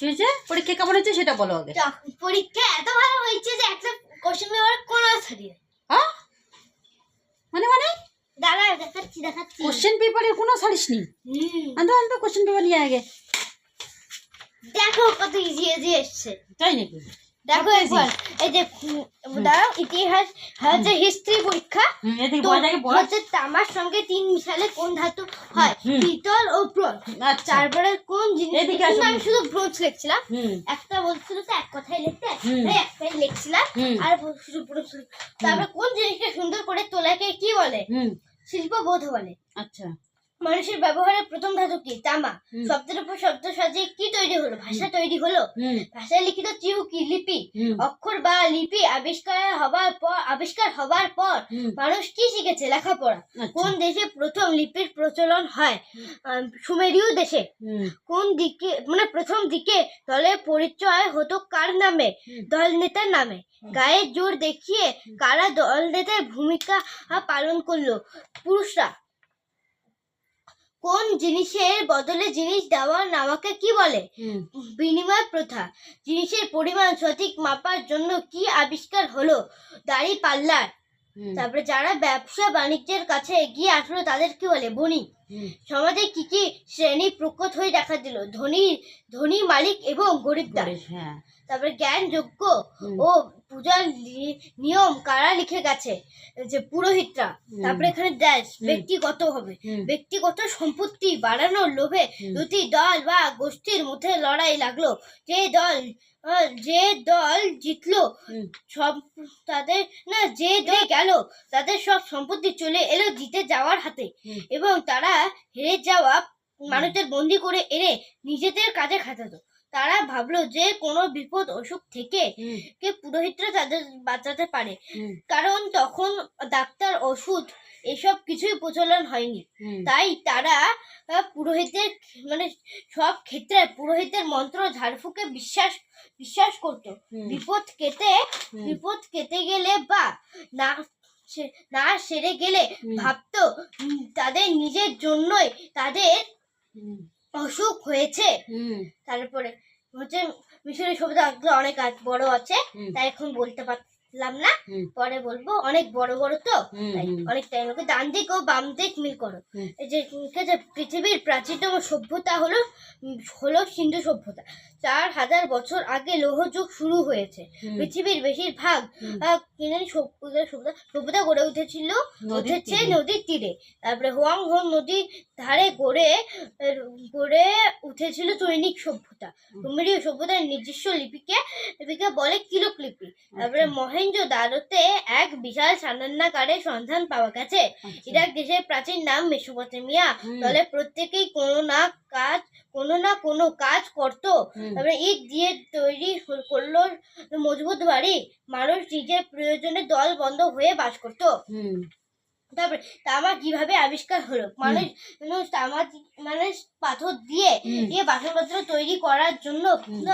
কি হয়েছে পরীক্ষা কেমন হয়েছে সেটা বলো আগে। পরীক্ষা এত ভালো হয়েছে যে একটা কোশ্চেন পেপার কোনো ছাড়িয়ে হ্যাঁ? মানে মানে? দাঁড়া দেখাচ্ছি দেখাচ্ছি। কোশ্চেন পেপারে কোনো ছাড়িস নি হুম, আনতো আনতো কোশ্চেন পেপার নিয়ে আগে। দেখো কত ইজি ইজি এসছে। তাই নাকি? দেখো কত এই যে দাঁড়াও ইতিহাস হচ্ছে হিস্ট্রি পরীক্ষা হচ্ছে তামার সঙ্গে তিন মিশালে কোন ধাতু হয়? পিতল ও ব্রোঞ্জ। আচ্ছা। তারপরে কোন জিনিস আমি শুধু ব্রোঞ্জ লিখছিলাম? একটা বলছিল তো এক কথায় লিখতে। একটাই লিখছিলাম। আর শুধু ব্রোঞ্জ তারপরে কোন জিনিসকে সুন্দর করে তোলাকে কি বলে? শিল্প বোধ বলে। আচ্ছা। মানুষের ব্যবহারের প্রথম ধাতু কি? তামা। শব্দের উপর শব্দ সাজিয়ে কি তৈরি হলো? ভাষা তৈরি হলো? ভাষায় লিখিত চিহু কি? লিপি। অক্ষর বা লিপি আবিষ্কার হবার পর আবিষ্কার হবার পর মানুষ কি শিখেছে? লেখাপড়া। আচ্ছা। কোন দেশে প্রথম লিপির প্রচলন হয়? সুমেরীয় দেশে। কোন দিকে মানে প্রথম দিকে দলের পরিচয় হতো কার নামে? দল নেতার নামে। গায়ের জোর দেখিয়ে কারা দল নেতার ভূমিকা পালন করল? পুরুষরা। কোন জিনিসের বদলে জিনিস দেওয়া নেওয়াকে কি বলে? বিনিময় প্রথা। জিনিসের পরিমাণ সঠিক মাপার জন্য কি আবিষ্কার হলো? দাড়ি পাল্লার। তারপরে যারা ব্যবসা বাণিজ্যের কাছে এগিয়ে আসলো তাদের কি বলে? বণিক। সমাজে কি কি শ্রেণি প্রকট হয়ে দেখা দিল? ধনী ধনী মালিক এবং গরিব, হ্যাঁ। তারপরে জ্ঞান যোগ্য ও পূজার নিয়ম কারা লিখে গেছে? যে পুরোহিতরা। তারপরে এখানে দেশ ব্যক্তিগত হবে। ব্যক্তিগত সম্পত্তি বাড়ানোর লোভে দুটি দল বা গোষ্ঠীর মধ্যে লড়াই লাগল। যে দল যে দল জিতলো সব তাদের না যে দল গেল তাদের সব সম্পত্তি চলে এলো জিতে যাওয়ার হাতে। এবং তারা হেরে যাওয়া মানুষদের বন্দি করে এনে নিজেদের কাজে খাটাতো। তারা ভাবলো যে কোনো বিপদ অসুখ থেকে কে পুরোহিতরা তাদের বাঁচাতে পারে। কারণ তখন ডাক্তার ওষুধ এসব কিছুই প্রচলন হয়নি। তাই তারা পুরোহিতের মানে সব ক্ষেত্রে পুরোহিতের মন্ত্র ঝাড়ফুঁকে বিশ্বাস বিশ্বাস করতো। বিপদ কেটে বিপদ কেটে গেলে বা না না সেরে গেলে। ভাবতো তাদের নিজের জন্যই তাদের অসুখ হয়েছে। তারপরে হচ্ছে মিশরের আগ্রহ অনেক বড় আছে তাই এখন বলতে পারলাম না পরে বলব অনেক বড় বড় তো। অনেক টাইম লাগে। ডান দিক ও বাম দিক মিল করো। এই যে পৃথিবীর প্রাচীনতম সভ্যতা হলো হলো সিন্ধু সভ্যতা। চার হাজার বছর আগে লৌহ যুগ শুরু হয়েছে। পৃথিবীর বেশিরভাগ সভ্যতা সভ্যতা গড়ে উঠেছিল উঠেছে নদীর তীরে। তারপরে হোয়াং হো নদীর ধারে গড়ে গড়ে উঠেছিল চৈনিক সভ্যতা। সুমেরীয় সভ্যতার নিজস্ব লিপিকে লিপিকে বলে কিলক লিপি তারপরে মহেন্দ্র দারোতে এক বিশাল সান্নাকারের সন্ধান পাওয়া গেছে। আচ্ছা। ইরাক দেশের প্রাচীন নাম মেসোপটেমিয়া। দলে প্রত্যেকেই কোনো না কাজ কোনো না কোনো কাজ করতো। তারপরে ইট দিয়ে তৈরি করল মজবুত বাড়ি। মানুষ নিজের প্রয়োজনে দল বন্ধ হয়ে বাস করতো। তারপরে তামা কীভাবে আবিষ্কার হলো? মানুষ মানুষ তামা মানে পাথর দিয়ে দিয়ে বাসনপত্র তৈরি করার জন্য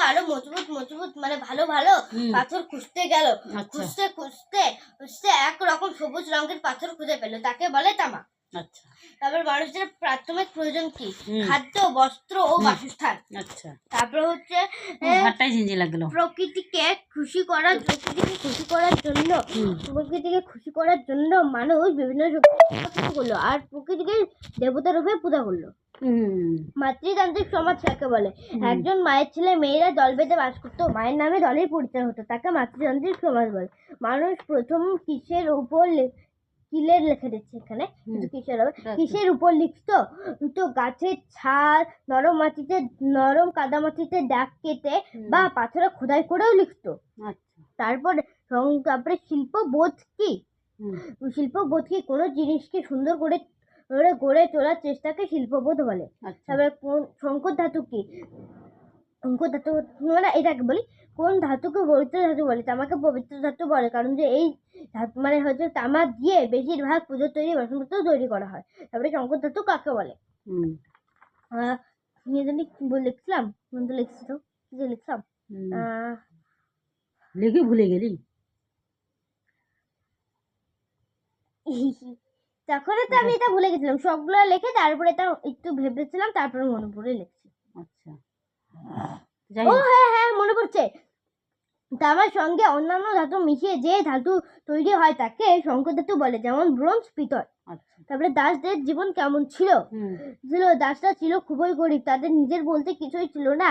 আরও মজবুত মজবুত মানে ভালো ভালো পাথর খুঁজতে গেল। আচ্ছা। খুঁজতে খুঁজতে খুঁজতে একরকম সবুজ রঙের পাথর খুঁজে পেল। তাকে বলে তামা। আচ্ছা। তারপর মানুষদের প্রাথমিক প্রয়োজন কি? খাদ্য বস্ত্র ও বাসস্থান। আচ্ছা। তারপরে হচ্ছে ঝিঞ্জি লাগল। প্রকৃতিকে খুশি করার প্রকৃতিকে খুশি করার জন্য প্রকৃতিকে খুশি করার জন্য মানুষ বিভিন্ন করল। আর প্রকৃতিকে দেবতা রূপে পূজা করল। মাতৃতান্ত্রিক সমাজ কাকে বলে? একজন মায়ের ছেলে মেয়েরা দল বেঁধে বাস করতো। মায়ের নামে দলের পরিচয় হতো। তাকে মাতৃতান্ত্রিক সমাজ বলে। মানুষ প্রথম কিসের উপর কিলের লিখে দিচ্ছে এখানে কিন্তু কিসের হবে। কিসের উপর লিখতো তো গাছের ছাল নরম মাটিতে নরম কাদা মাটিতে দাগ কেটে বা পাথরে খোদাই করেও লিখতো আচ্ছা। তারপরে তারপরে শিল্পবোধ কি? হুম। শিল্পবোধ কি? কোনো জিনিসকে সুন্দর করে করে গড়ে তোলার চেষ্টাকে শিল্পবোধ বলে। আচ্ছা। তারপরে কোন সংকর ধাতু কি? সংকর ধাতু মানে এটাকে বলি কোন ধাতুকে পবিত্র ধাতু বলে? তামাকে পবিত্র ধাতু বলে কারণ যে এই ধাতু মানে হচ্ছে তামা দিয়ে বেশিরভাগ পুজোর তৈরি বাসনপত্র তৈরি করা হয়। তারপরে শঙ্কর ধাতু কাকে বলে? জানি কোন তো লিখছি তো যে। আহ লিখে ভুলে গেলি? তখন তো আমি এটা ভুলে গেছিলাম। সবগুলো লিখে তারপরে এটা একটু ভেবেছিলাম তারপরে মনে পড়ে লিখছি। আচ্ছা। ও হ্যাঁ হ্যাঁ মনে পড়ছে। তামার সঙ্গে অন্যান্য ধাতু মিশিয়ে যে ধাতু তৈরি হয় তাকে শঙ্কর ধাতু বলে যেমন ব্রোঞ্জ পিতল। আচ্ছা। তারপরে দাসদের জীবন কেমন ছিল? ছিল দাসরা ছিল খুবই গরিব তাদের নিজের বলতে কিছুই ছিল না।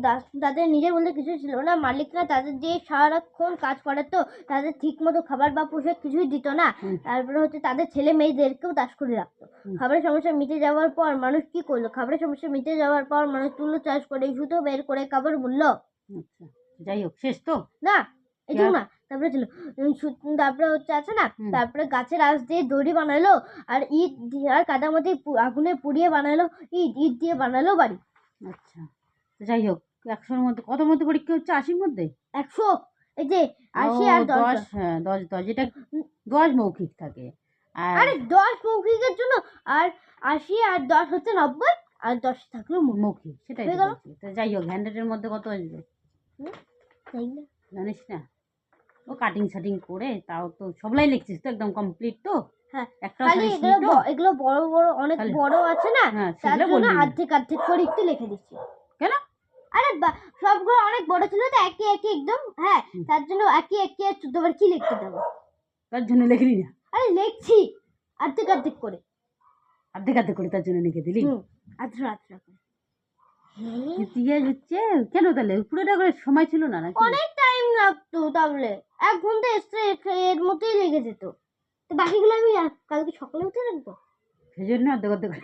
দাস তাদের নিজের বলতে কিছুই ছিল না। মালিকরা তাদের যে সারাক্ষণ কাজ করাতো তাদের ঠিক মতো খাবার বা পোশাক কিছুই দিত না। তারপরে হচ্ছে তাদের ছেলে মেয়েদেরকেও দাস করে রাখতো। খাবারের সমস্যা মিটে যাওয়ার পর মানুষ কি করল? খাবারের সমস্যা মিটে যাওয়ার পর মানুষ তুলো চাষ করে সুতো বের করে খাবার বলল আচ্ছা। যাই হোক শেষ তো? না আর- না? তারপরে ছিল তারপরে হচ্ছে আছে না তারপরে গাছের আঁশ দিয়ে দড়ি বানালো আর ইট দিয়ে আর কাদামাটি পু- আগুনে পুড়িয়ে বানালো ইট ইট দিয়ে বানালো বাড়ি। আচ্ছা তো যাই হোক একশোর মধ্যে কত মধ্যে পরীক্ষা হচ্ছে? আশির মধ্যে? একশো এই যে আশি আর দশ দশ হ্যাঁ দশ দশ এটা দশ মৌখিক থাকে আরে দশ মৌখিকের জন্য আর আশি আর দশ হচ্ছে নব্বই আর দশ থাকল মৌখিক। সেটাই? যাই হোক হ্যান্ড্রেডের মধ্যে কত আসবে? তাই না? জানিস না? ও কাটিং সাটিং করে তাও তো সবলাই লিখছিস তো একদম কমপ্লিট তো? হ্যাঁ একটা খালি এগুলো এগুলো বড় বড় অনেক বড় আছে না? হ্যাঁ তার জন্য বলবি। না। অর্ধেক অর্ধেক করে একটু লিখে দিচ্ছি। কেন? আরে সবগুলো অনেক বড় ছিল তো একই একই একদম হ্যাঁ তার জন্য একই একই চোদ্দবার কি লিখতে দেবো? তার জন্য লিখলি না? আরে লিখছি অর্ধেক অর্ধেক করে। অর্ধেক অর্ধেক করে তার জন্য লিখে দিলি? আচ্ছা ইতিহাস হচ্ছে কেন তাহলে? পুরোটা করে সময় ছিল না নাকি? অনেক টাইম লাগতো তাহলে। এক ঘণ্টা এসে এর মধ্যেই লেগে যেত। তো বাকিগুলো আমি কালকে সকালে উঠে রাখব? সেই জন্য অর্ধেক অর্ধেক করে।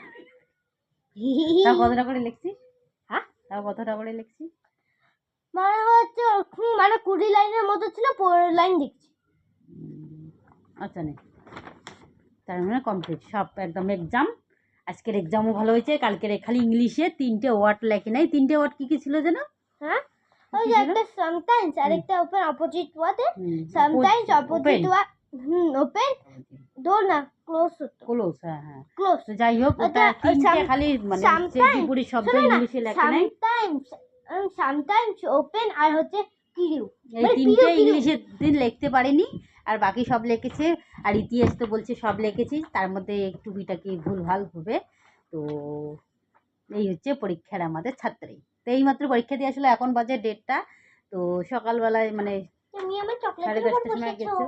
তাও কতটা করে লিখছিস হ্যাঁ? তাও কতটা করে লিখছিস মানে হচ্ছে মানে কুড়ি লাইনের মতো ছিল পনেরো লাইন দেখছি আচ্ছা নে। তার মানে কমপ্লিট সব একদম এক্সাম আজকের এক্সামও ভালো হয়েছে কালকের খালি ইংলিশে তিনটে ওয়ার্ড লেখে নাই। তিনটে ওয়ার্ড কি কি ছিল যেন? হ্যাঁ? ওই যে একটা সামটাইমস আর একটা open opposite hmm, sometimes. Opposite ওয়া হুম ওপেন ডোর না ক্লোজ ক্লোজ হ্যাঁ হ্যাঁ। ক্লোজ তো যাই হোক ওটা ওটা, তিনটে খালি মানে চেপুরি শব্দ ইংলিশে লেখে নাই। সামটাইমস সামটাইমস ওপেন আর হচ্ছে কিউ এই মানে তিনটে পিরো পিরো। ইংলিশে দিন লিখতে পারিনি। আর বাকি সব লিখেছে। আর ইতিহাস তো বলছে সব লিখেছি তার মধ্যে একটু বিটাকে ভুল ভালো হবে। তো এই হচ্ছে পরীক্ষার আমাদের ছাত্রী। তো এইমাত্র পরীক্ষা দিয়ে আসলে এখন বাজে ডেটটা তো সকালবেলায় মানে তুমি সাড়ে দশটার সময় গেছে।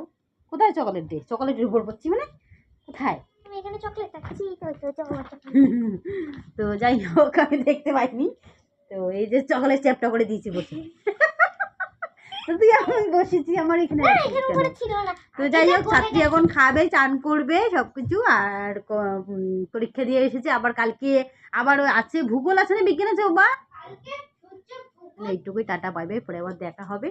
কোথায় চকলেট ডে চকলেটের উপর পড়ছি মানে? কোথায়? তো যাই হোক আমি দেখতে পাইনি। তো এই যে চকলেট চ্যাপটা করে দিয়েছি বসে। তো তুই আমি বসেছি আমার এখানে তো যাই হোক ছাত্রী এখন খাবে চান করবে সব কিছু আর পরীক্ষা দিয়ে এসেছে আবার কালকে আবার আছে ভূগোল আছে না বিজ্ঞান আছে বা এইটুকুই টাটা পাইবে পরে আবার দেখা হবে।